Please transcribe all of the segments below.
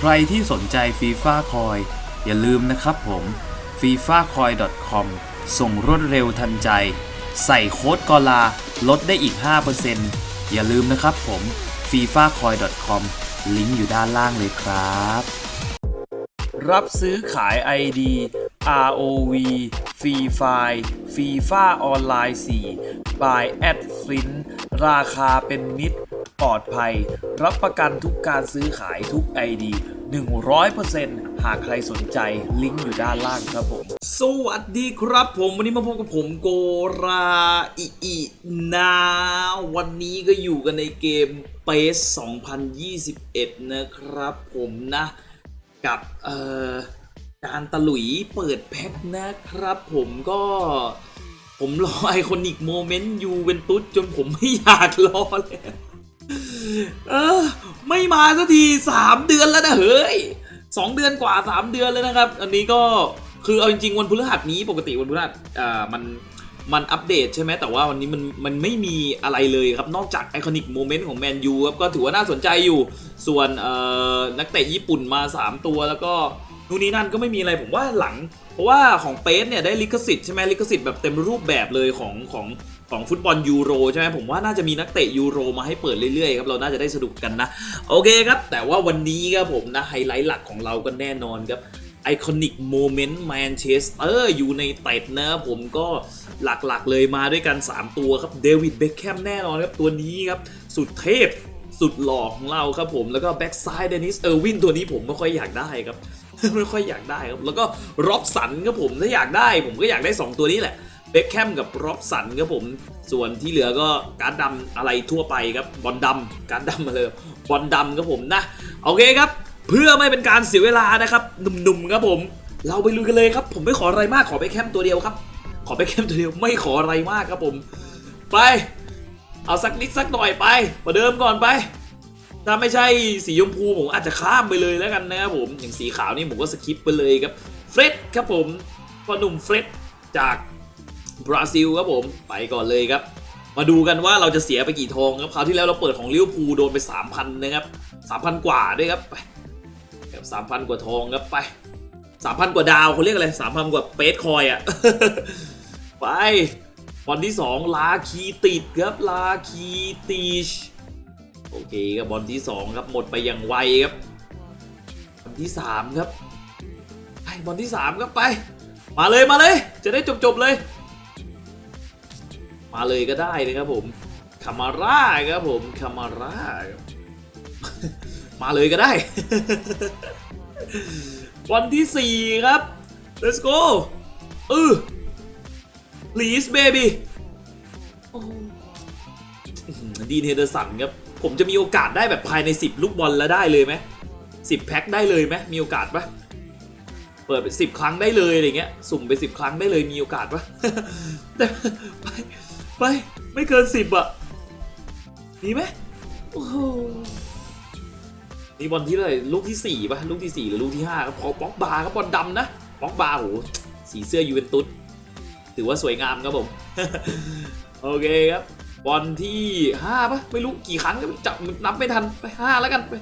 ใครที่สนใจฟีฟ่าคอยอย่าลืมนะครับผม f i f a c o i com ส่งรวดเร็วทันใจ ใส่โค้ดกอลาลดได้อีก 5%อย่าลืมนะครับผม f i f a c o i com ลิงก์อยู่ด้านล่างเลยครับ รับซื้อขาย ID ROV Free Fire FIFA ออนไลน์4 by a d f i n ราคาเป็นมิตร ปลอดภัย รับประกันทุกการซื้อขายทุก ID 100%หากใครสนใจลิงก์อยู่ด้านล่างครับผม สวัสดีครับผมวันนี้มาพบกับผมโกราอิอินาวันนี้ก็อยู่กันในเกม p a c e 2021 นะครับผมนะ กับเอ่อการตะลุยเปิดแพ็คนะครับผมก็ผมรอไอคอนิกโมเมนต์ยูเวนตุสจนผมไม่อยากรอเลย เออ ไม่มาสักทีสามเดือนแล้วนะเฮ้ยสองเดือนกว่าสามเดือนแล้วนะครับ อันนี้ก็คือเอาจริงๆวันพฤหัสนี้ปกติวันพฤหัสอ่ามันมันอัปเดตใช่ไหมแต่ว่าวันนี้มันมันไม่มีอะไรเลยครับ นอกจากไอคอนิกโมเมนต์ของแมนยูครับก็ถือว่าน่าสนใจอยู่ ส่วนเอ่อนักเตะญี่ปุ่นมา 3 ตัวแล้วก็นู่นนี่นั่นก็ไม่มีอะไรผมว่าหลัง เพราะว่าของเปสเนี่ยได้ลิขสิทธิ์ใช่ไหมลิขสิทธิ์แบบเต็มรูปแบบเลยของของ ของฟุตบอลยูโรใช่ไหมผมว่าน่าจะมีนักเตะยูโรมาให้เปิดเรื่อยๆครับเราน่าจะได้สนุกกันนะ โอเคครับ แต่ว่าวันนี้ครับผมนะไฮไลท์หลักของเราก็แน่นอนครับไอคอนิกโมเมนต์แมนเชสเตอร์อยู่ในเต็ดนะผมก็หลักๆเลยมาด้วยกัน 3 ตัวครับเดวิดเบคแคมแน่นอนครับ ตัวนี้ครับ สุดเทพสุดหล่อของเราครับผมแล้วก็แบ็กซ้ายเดนิสเออร์วินตัวนี้ผมไม่ค่อยอยากได้ครับ ไม่ค่อยอยากได้ครับ แล้วก็ร็อบสันครับผมถ้าอยากได้ ผมก็อยากได้ 2 ตัวนี้แหละ เบคแคมกับร็อบสันครับผม ส่วนที่เหลือก็การดำอะไรทั่วไปครับบอลดำการดำมาเลยบอลดำครับผมนะโอเคครับ เพื่อไม่เป็นการเสียเวลานะครับหนุ่มๆครับผม เราไปลุยกันเลยครับ ผมไม่ขออะไรมากขอเบคแคมตัวเดียวครับ ขอเบคแคมตัวเดียวไม่ขออะไรมากครับผม ไป เอาสักนิดสักหน่อยไปประเดิมก่อนไปถ้าไม่ใช่สีชมพูผมอาจจะข้ามไปเลยแล้วกันนะครับผมอย่างสีขาวนี่ผมก็สคิปไปเลยครับเฟร็ดครับผมพ่อหนุ่มเฟร็ดจาก บราซิลครับผมไปก่อนเลยครับ มาดูกันว่าเราจะเสียไปกี่ทองครับคราวที่แล้วเราเปิดของลิเวอร์พูลโดนไป 3,000 นะครับ 3,000 กว่าด้วยครับไปแบบ3,000 กว่าทองครับไป 3,000 กว่าดาวเขาเรียกอะไร 3,000 กว่าเปสคอยอะไปวันที่ 2 ลาคีติดครับลาคีติชโอเคครับบอลที่ 2 ครับหมดไปอย่างไวครับบอลที่ 3 ครับไปบอลที่ 3 ครับไป มาเลยมาเลย จะได้จบๆเลย มาเลยก็ได้นะครับผมคามาร่าครับผมคามาร่ามาเลยก็ได้ วันที่ 4 ครับ let's go เออ please baby ดีนเฮเดอร์สันครับ ผมจะมีโอกาสได้แบบภายใน 10 ลูกบอลแล้วได้เลยไหมสิบแพ็คได้เลยไหมมีโอกาสปะเปิดไปสิบครั้งได้เลยอะไรเงี้ย สุ่มไปสิบครั้งได้เลยมีโอกาสปะแต่ ไป ไม่เกินสิบอะมีไหมโอ้โหนี่บอลที่เท่าไรลูกที่สี่ปะลูกที่สี่หรือลูกที่ห้าพอป๊อกบาร์ครับอลดำนะป๊อกบาร์โหสีเสื้อยูเวนตุสถือว่าสวยงามครับผม โอเคครับ บอลที่ห้าปะไม่รู้กี่ครั้งก็จับนับไม่ทันไปห้าแล้วกันไป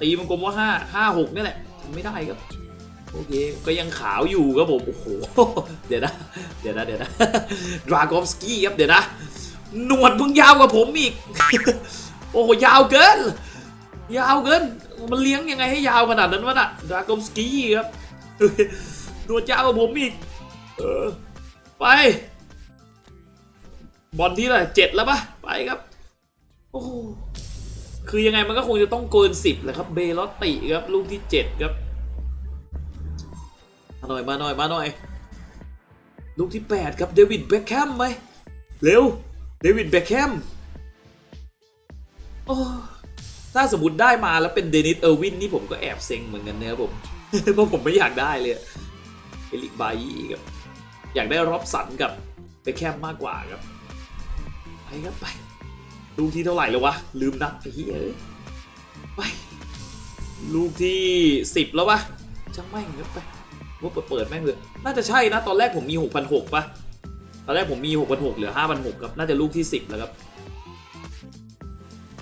ตีมันกลมว่าห้าห้าหกนี่แหละทำไม่ได้ครับ โอเค ก็ยังขาวอยู่ครับผม โอ้โห เดี๋ยวนะ เดี๋ยวนะ เดี๋ยวนะดราโกฟสกี้ครับ เดี๋ยวนะ หนวดมึงยาวกว่าผมอีก โอ้โห ยาวเกิน ยาวเกิน มันเลี้ยงยังไงให้ยาวขนาดนั้นวะน่ะดราโกฟสกี้ครับ หนวดยาวกว่าผมอีก เออ ไป บอลที่ไหร่เจ็ดแล้วปะไปครับ โอ้โห คือยังไงมันก็คงจะต้องเกินสิบแหละครับ เบลอตติครับ ลูกที่เจ็ดครับ หน่อยมาหน่อยมาหน่อย ลูกที่ 8 ครับเดวิดเบคแฮมไหมเร็วเดวิดเบคแฮมโอ้ถ้าสมมติได้มาแล้วเป็นเดนิสเออร์วินนี่ผมก็แอบเซ็งเหมือนกันนะครับผมเพราะผมไม่อยากได้เลยเอลิกบายีครับอยากได้รอบสันกับเบคแฮมมากกว่าครับไปครับไปลูกที่เท่าไหร่แล้ววะ ลืมนับไอ้เหี้ยเอ้ไปลูกที่ 10 แล้ววะช่างแม่งครับไป ว่าเปิดแม่งเลยน่าจะใช่นะตอนแรกผมมี6,600ปะตอนแรกผมมี6,600เหลือ5,600ครับน่าจะลูกที่ 10 แล้วครับ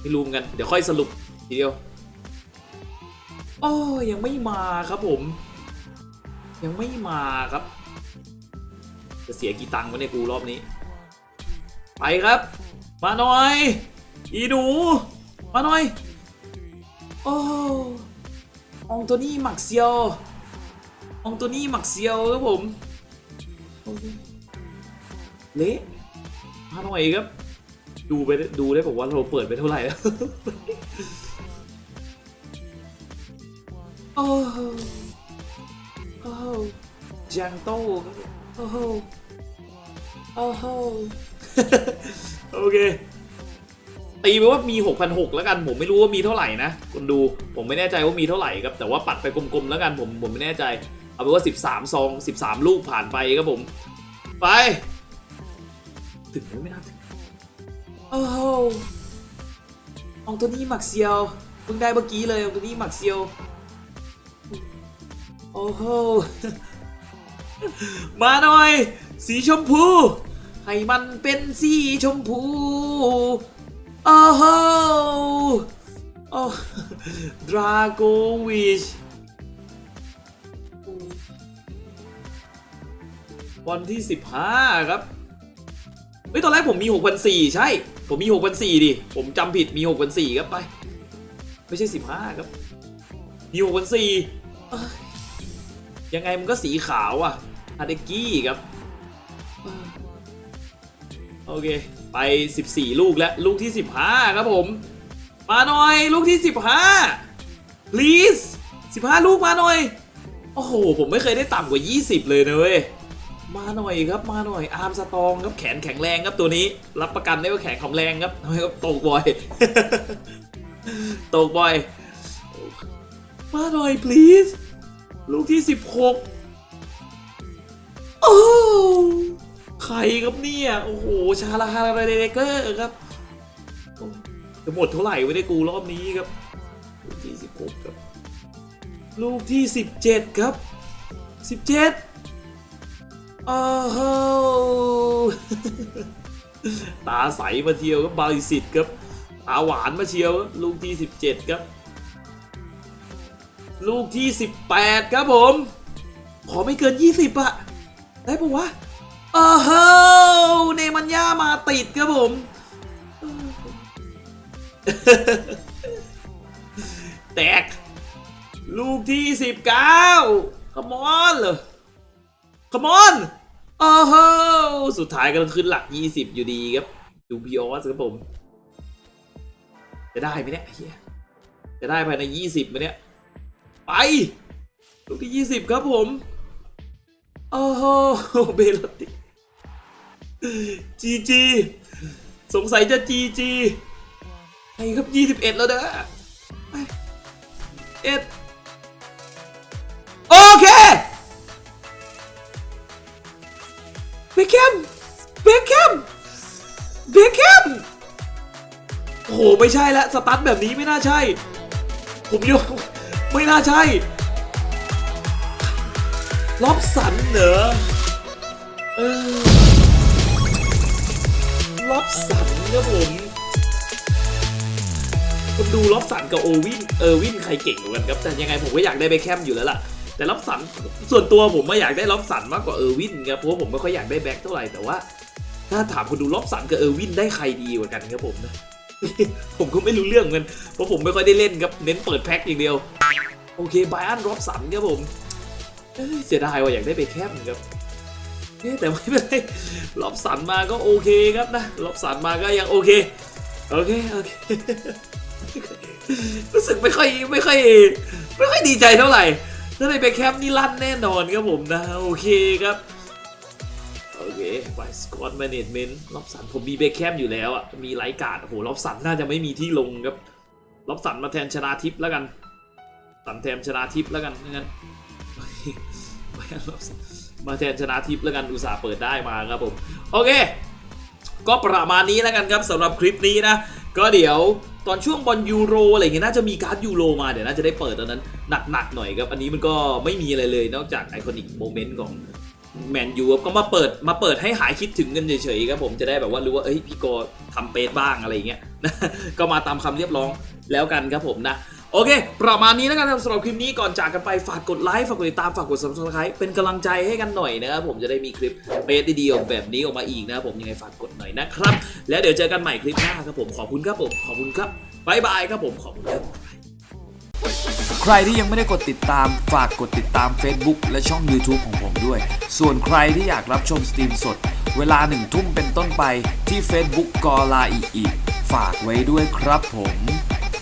ไม่รู้เหมือนกันเดี๋ยวค่อยสรุปทีเดียวอ้อยังไม่มาครับผม ยังไม่มาครับ จะเสียกี่ตังค์วะเนี่ยกูรอบนี้ ไปครับ มาหน่อย อีหนู มาหน่อย โอ้องโตนี่มักเซียว องโตนี่หมักเซียวครับผมเละมาหน่อยครับดูไปดูได้บอกว่าเราเปิดไปเท่าไหร่แล้วโอ้โหโอ้โหจังโต้โอ้โหโอ้โหโอเคตีไปว่ามี 6,600แล้วกัน ผมไม่รู้ว่ามีเท่าไหร่นะคุณดู ผมไม่แน่ใจว่ามีเท่าไหร่ครับ แต่ว่าปัดไปกลมๆแล้วกัน ผมผมไม่แน่ใจ เอาเป็นว่า 13 ซอง 13 ลูกผ่านไปครับผม ไป ถึงไมไม่น่าถึงโอ้โหอองโตัวนี้หมักเซียวเพิ่งได้เมื่อกี้เลยอองโตัวนี้หมักเซียว โอ้โห มาหน่อย สีชมพู ให้มันเป็นสีชมพู โอ้โหโอ้ดราโกวิช วันที่ 15 ครับเฮ้ยตอนแรกผมมี 6 4 0 0 ใช่ ผมมี 6 4 0 0 ดิ ผมจำผิดมี 6 4 0 0 ครับไป ไม่ใช่ 15 ครับ มี 6 4 0 0เอ้ยยังไงมันก็สีขาวอะฮาเดกี้ครับ โอเค ไป 14 ลูกแล้ว ลูกที่ 15 ครับผม มาหน่อย ลูกที่ 15 please 15 ลูกมาหน่อย โอ้โห ผมไม่เคยได้ต่ำกว่า 20 เลยนะเว้ย มาหน่อยครับมาหน่อยอาร์มสตองครับแขนแข็งแรงครับตัวนี้ รับประกันได้ว่าแขนแข็งแรงครับทำไมครับตกบ่อยตกบ่อย มาหน่อย please ลูกที่ 16 โอ้ใครครับเนี่ย โอ้โห ชาลาฮาราเดเกอร์ครับจะหมดเท่าไหร่ไว้ได้กูรอบนี้ครับ ลูกที่ 16 ครับ ลูกที่ 17 ครับ 17 โอ้โหตาใสมาเชียวครับบาลิสิตครับตาหวานมาเชียวลูกที่ 17 ครับ ลูกที่ 18 ครับผม ขอไม่เกิน 20อะได้ปะวะโอ้โหเนมันย่ามาติดครับผมแตก ลูกที่ 19ขมอนเห รอมอนโอ้โหสุดท้ายก็ต้องขึ้นหลัก 20 อยู่ดีครับ ดูพีออสครับผม จะได้ไหมเนี่ยเฮียจะได้ภายใน 20ไหมเนี่ย ไป ลูกที่ 20 ครับผม โอ้โหเบลติจีจีสงสัยจะจีจีไอ้ครับยี่สิบเอ็ดแล้วนะเอ็ดโอเค เบคแคมเบคแคมเบคแคมโอ้โหไม่ใช่แล้วสตาร์ทแบบนี้ไม่น่าใช่ ผมยกไม่น่าใช่ล็อบสันเหรอเออล็อบสันครับผมคนดูล็อบสันกับโอวินเออวินใครเก่งกว่ากันครับ แต่ยังไงผมก็อยากได้เบคแคมอยู่แล้วล่ะ แต่ล็อบสันส่วนตัวผมไม่อยากได้ล็อบสันมากกว่าเออร์วินครับเพราะว่าผมไม่ค่อยอยากได้แบ็คเท่าไหร่แต่ว่า ถ้าถามคนดูล็อบสันกับเออร์วินได้ใครดีกว่ากันครับผมนะผมก็ไม่รู้เรื่องเหมือนกันเพราะผมไม่ค่อยได้เล่นครับเน้นเปิดแพ็คอย่างเดียว โอเคไบอันล็อบสันครับผมเเสียดายว่าอยากได้เบคแคมครับเอ๊ะแต่ไม่เป็นไรรอบสันมาก็โอเคครับนะรอบสันมาก็ยังโอเคโอเคโอเครู้สึกไม่ค่อยไม่ค่อยไม่ค่อยดีใจเท่าไหร่ ถ้าได้ไปแคมป์นี่ลั่นแน่นอนครับผมนะ โอเคครับโอเคไปสกอตแมเนจเมนต์รอบสันผมมีเบคแคมอยู่แล้วอะ มีไลการ์ดโอ้โหรอบสันน่าจะไม่มีที่ลงครับรอบสันมาแทนชนาทิพย์แล้วกันสันแทนชนาทิพย์แล้วกันงั้นมารอบสันมาแทนชนะทิพย์แล้วกันอุตส่าห์เปิดได้มาครับผม โอเค ก็ประมาณนี้แล้วกันครับสำหรับคลิปนี้นะ ก็เดี๋ยว ตอนช่วงบอลยูโรอะไรเงี้ยน่าจะมีการ์ดยูโรมาเดี๋ยวน่าจะได้เปิดตอนนั้นหนักๆหน่อยครับ อันนี้มันก็ไม่มีอะไรเลยนอกจากไอคอนิกโมเมนต์ของแมนยูก็มาเปิดมาเปิดให้หายคิดถึงกันเฉยๆครับผมจะได้แบบว่ารู้ว่าเอ้ยพี่โกทำเปสบ้างอะไรเงี้ยก็มาตามคำเรียบร้องแล้วกันครับผมนะ โอเค ประมาณนี้แล้วกันครับสำหรับคลิปนี้ก่อนจากกันไปฝากกดไลค์ฝากกดติดตามฝากกด subscribe เป็นกำลังใจให้กันหน่อยนะครับผมจะได้มีคลิปเปสดีๆแบบนี้ออกมาอีกนะครับผมยังไงฝากกดหน่อยนะครับ แล้วเดี๋ยวเจอกันใหม่คลิปหน้าครับผมขอบคุณครับผมขอบคุณครับบายบายครับผมขอบคุณครับใครที่ยังไม่ได้กดติดตามฝากกดติดตาม Facebook และช่อง YouTube ของผมด้วย ส่วนใครที่อยากรับชมสตรีมสด เวลาหนึ่งทุ่มเป็นต้นไปที่ Facebook กอลาอีอีฝากไว้ด้วยครับผม